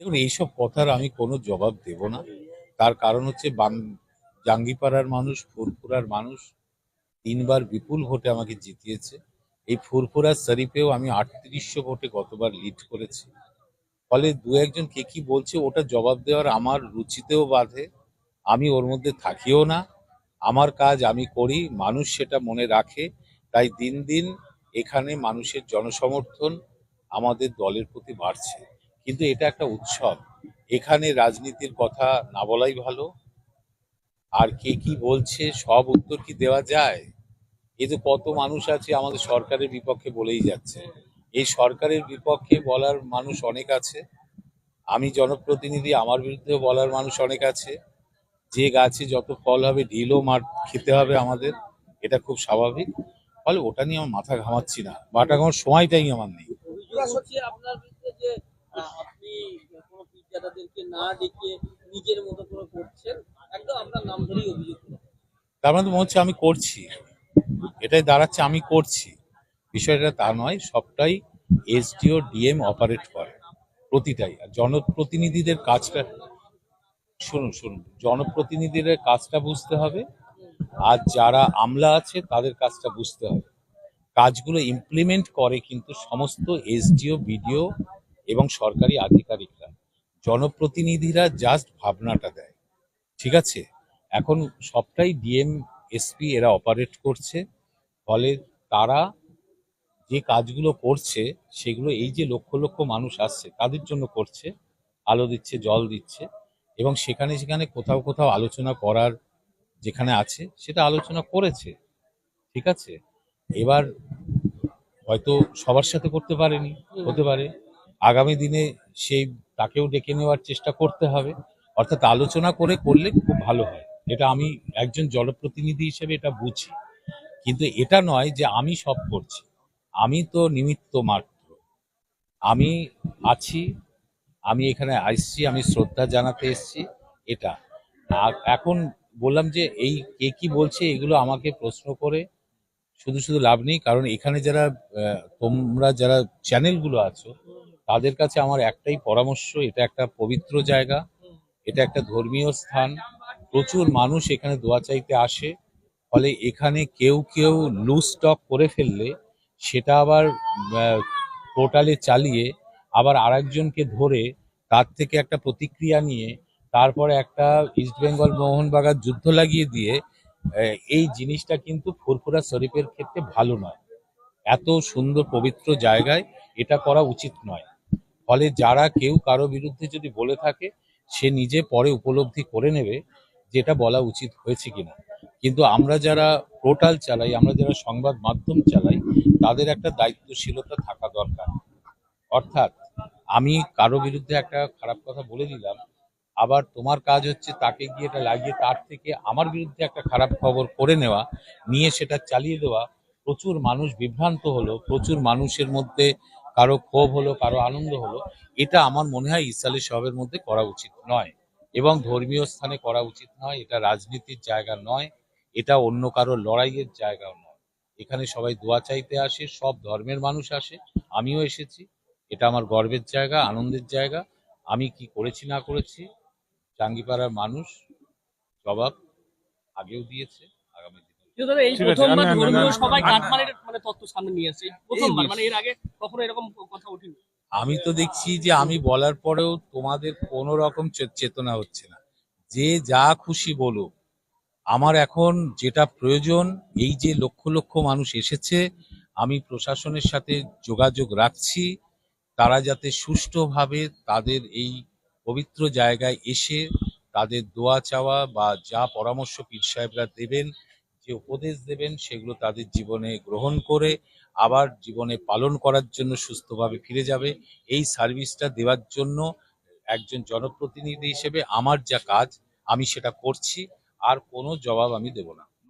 দেখুন, এইসব কথার আমি কোনো জবাব দেব না। তার কারণ হচ্ছে জাঙ্গিপাড়ার মানুষ, ফুরফুরার মানুষ তিনবার বিপুল ভোটে আমাকে জিতিয়েছে। এই ফুরফুরা শরীফেও আমি আটত্রিশশো ভোটে গতবার লিড করেছি। ফলে দু একজন কে কি বলছে, ওটা জবাব দেওয়ার আমার রুচিতেও বাধে। আমি ওর মধ্যে থাকিও না। আমার কাজ আমি করি, মানুষ সেটা মনে রাখে। তাই দিন দিন এখানে মানুষের জনসমর্থন আমাদের দলের প্রতি বাড়ছে। কিন্তু এটা একটা উৎসব। এখানে রাজনীতির কথা না বলাই ভালো। আর কে কি বলছে, সব উত্তর কি দেওয়া যায়? যে কত মানুষ আছে আমাদের সরকারের বিপক্ষে বলেই যাচ্ছে। এই সরকারের বিপক্ষে বলার মানুষ অনেক আছে। আমি জনপ্রতিনিধি, আমার বিরুদ্ধে বলার মানুষ অনেক আছে। যে গাছে যত ফল হবে, ঢিলও মার, খেতে হবে আমাদের। এটা খুব স্বাভাবিক। ফলে ওটা নিয়ে আমার মাথা ঘামাচ্ছি না। বাটা ঘামার সময়টাই আমার নেই অভিযোগ হচ্ছে আপনার বিরুদ্ধে যে আহ, আপনি কোনো পিজ্জাদাদেরকে না ডেকে নিজের মতো করে করছেন, একদম আপনার নাম ধরেই অভিযোগ তার মানে মনে হচ্ছে আমি করছি। এটাই দাঁড়াচ্ছে, আমি করছি। বিষয়টা তা নয়, সবটাই এসডিও ডিএম অপারেট করে প্রতিটাই। আর জনপ্রতিনিধিদের কাজটা, শুনুন শুনুন, জনপ্রতিনিধিদের কাজটা বুঝতে হবে। আর যারা আমলা আছে, তাদের কাজটা বুঝতে হবে। কাজগুলো ইমপ্লিমেন্ট করে কিন্তু সমস্ত এসডিও বিডিও এবং সরকারি আধিকারিকরা, জনপ্রতিনিধিরা জাস্ট ভাবনাটা দেয়। ঠিক আছে? এখন সবটাই ডিএম এসপি এরা অপারেট করছে, ফলে তারা যে কাজগুলো করছে, সেগুলো এই যে লক্ষ লক্ষ মানুষ আসছে, তাদের জন্য করছে, আলো দিচ্ছে, জল দিচ্ছে, এবং সেখানে সেখানে কোথাও কোথাও আলোচনা করার যেখানে আছে, সেটা আলোচনা করেছে। ঠিক আছে? এবার হয়তো সবার সাথে করতে পারেনি, হতে পারে। আগামী দিনে সেই তাকেও ডেকে নেওয়ার চেষ্টা করতে হবে। অর্থাৎ আলোচনা করে করলে খুব ভালো হয়। এটা আমি একজন জনপ্রতিনিধি হিসেবে এটা বুঝি। কিন্তু এটা নয় যে আমি সব করছি। আমি তো নিমিত্ত মাত্র। আমি আছি, আমি এখানে আসছি, আমি শ্রদ্ধা জানাতে এসেছি, এটা। আর এখন বললাম যে এই কে কি বলছে এগুলো আমাকে প্রশ্ন করে শুধু শুধু লাভ নেই, কারণ এখানে যারা তোমরা যারা চ্যানেলগুলো আছো তাদের কাছে আমার একটাই পরামর্শ, এটা একটা পবিত্র জায়গা, এটা একটা ধর্মীয় স্থান। প্রচুর মানুষ এখানে দোয়া চাইতে আসে, ফলে এখানে কেউ কেউ লুজ স্টক করে ফেললে সেটা আবার পোর্টালে চালিয়ে আবার আরেকজনকে ধরে তার থেকে একটা প্রতিক্রিয়া নিয়ে, তারপরে একটা ইস্টবেঙ্গল মোহনবাগান যুদ্ধ লাগিয়ে দিয়ে এই জিনিসটা কিন্তু ফুরফুরা শরীফের ক্ষেত্রে ভালো নয়। এত সুন্দর পবিত্র জায়গায় এটা করা উচিত নয়। ফলে যারা কেউ কারও বিরুদ্ধে যদি বলে থাকে, সে নিজে পরে উপলব্ধি করে নেবে যেটা বলা উচিত হয়েছে কিনা। কিন্তু আমরা যারা পোর্টাল চালাই, আমরা যারা সংবাদ মাধ্যম চালাই, তাদের একটা দায়িত্বশীলতা থাকা দরকার। অর্থাৎ, আমি কারও বিরুদ্ধে একটা খারাপ কথা বলে দিলাম, আবার তোমার কাজ হচ্ছে তাকে গিয়ে এটা লাগিয়ে তার থেকে আমার বিরুদ্ধে একটা খারাপ খবর করে নেওয়া, নিয়ে সেটা চালিয়ে দেওয়া। প্রচুর মানুষ বিভ্রান্ত হলো, প্রচুর মানুষের মধ্যে কারও ক্ষোভ হলো কারও আনন্দ হলো এটা আমার মনে হয় ইসালি সবের মধ্যে করা উচিত নয়। এবং ধর্মীয় স্থানে করা উচিত নয় এটা রাজনীতির জায়গা নয় এটা অন্য কারও লড়াইয়ের জায়গাও নয়। এখানে সবাই দোয়া চাইতে আসে সব ধর্মের মানুষ আসে আমিও এসেছি এটা আমার গর্বের জায়গা আনন্দের জায়গা আমি কি করেছি না করেছি জাঙ্গিপাড়ার মানুষ জবাব আগেও দিয়েছে আগামী দিনে এই প্রথমবার ধর্মীয় সবাই মানে তত্ত্ব সামনে নিয়ে আসছে প্রথমবার মানে এর আগে কখনো এরকম কথা ওঠেনি। আমি তো দেখছি যে আমি বলার পরেও তোমাদের কোনো রকম চেতনা হচ্ছে না। যে যা খুশি বলুক আমার এখন যেটা প্রয়োজন এই যে লক্ষ লক্ষ মানুষ এসেছে আমি প্রশাসনের সাথে যোগাযোগ রাখছি তারা যাতে সুষ্ঠুভাবে তাদের এই পবিত্র জায়গায় এসে তাদের দোয়া চাওয়া বা যা পরামর্শ পীর সাহেবরা দেবেন যে উপদেশ দেবেন, সেগুলো তাদের জীবনে গ্রহণ করে আবার জীবনে পালন করার জন্য সুস্থভাবে ফিরে যাবে। এই সার্ভিসটা দেওয়ার জন্য একজন জনপ্রতিনিধি হিসেবে আমার যা কাজ, আমি সেটা করছি। আর কোনো জবাব আমি দেব না।